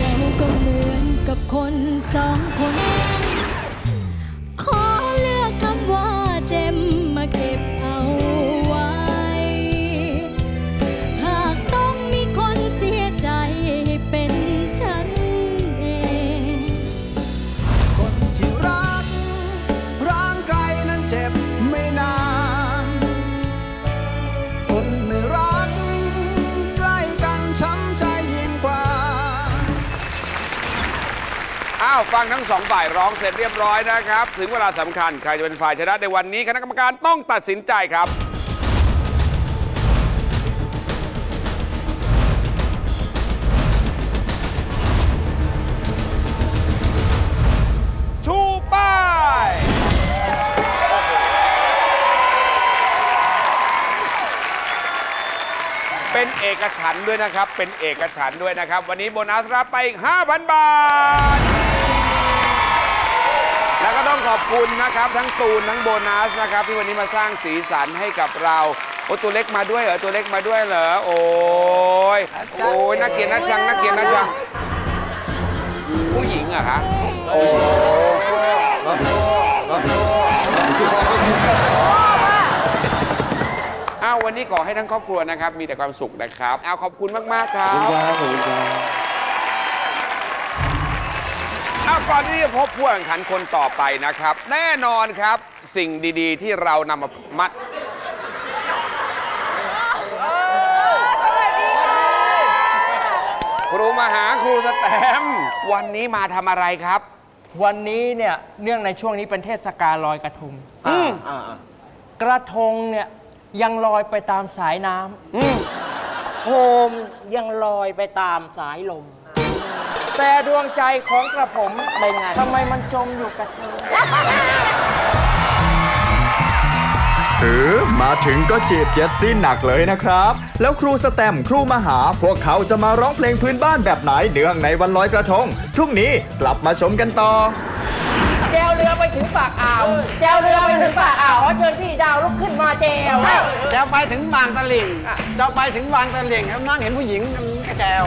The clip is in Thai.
เราก็เหมือนกับคนสองคน อ้าวฟังทั้งสองฝ่ายร้องเสร็จเรียบร้อยนะครับ ถึงเวลาสำคัญ ใครจะเป็นฝ่ายชนะในวันนี้คณะกรรมการต้องตัดสินใจครับ ชูป้ายเป็นเอกฉันท์ด้วยนะครับ เป็นเอกฉันท์ด้วยนะครับ วันนี้โบนัสรับไปอีก5,000 บาท องขอบคุณนะครับ ทั้งตูนทั้งโบนัสนะครับ ที่วันนี้มาสร้างสีสันให้กับเราโอ้ตัวเล็กมาด้วยเหรอตัวเล็กมาด้วยเหรอโอ้ยโอ้ยน่าเกลียดน่าชังน่าเกลียดน่าชังผู้หญิงเหรอะคะโอ้อ้าววันนี้ขอให้ทั้งครอบครัวนะครับ มีแต่ความสุขนะครับเอาขอบคุณมาก ๆ ครับ เอาก่อนที่จะพบผู้แข่งขันคนต่อไปนะครับ แน่นอนครับสิ่งดีๆ ที่เรานำมามัดครูมาหาครูสแตมป์วันนี้มาทำอะไรครับ วันนี้เนี่ยเนื่องในช่วงนี้เป็นเทศกาลลอยกระทงอืมกระทงเนี่ยยังลอยไปตามสายน้ำ อืม โคมยังลอยไปตามสายลม แต่ดวงใจของกระผมเป็นไงทำไมมันจมอยู่กับเธอถือมาถึงก็จีบเจ็ดซี่หนักเลยนะครับ แล้วครูสแตมป์ครูมหา พวกเขาจะมาร้องเพลงพื้นบ้านแบบไหนเนื่องในวันลอยกระทง พรุ่งนี้กลับมาชมกันต่อแจวเรือไปถึงปากอ่าวแจวเรือไปถึงปากอ่าวขอเชิญพี่ดาวลุกขึ้นมาแจวจะไปถึงบางตะลิ่งจะไปถึงบางตะลิ่งแล้วนั่งเห็นผู้หญิงกระแจว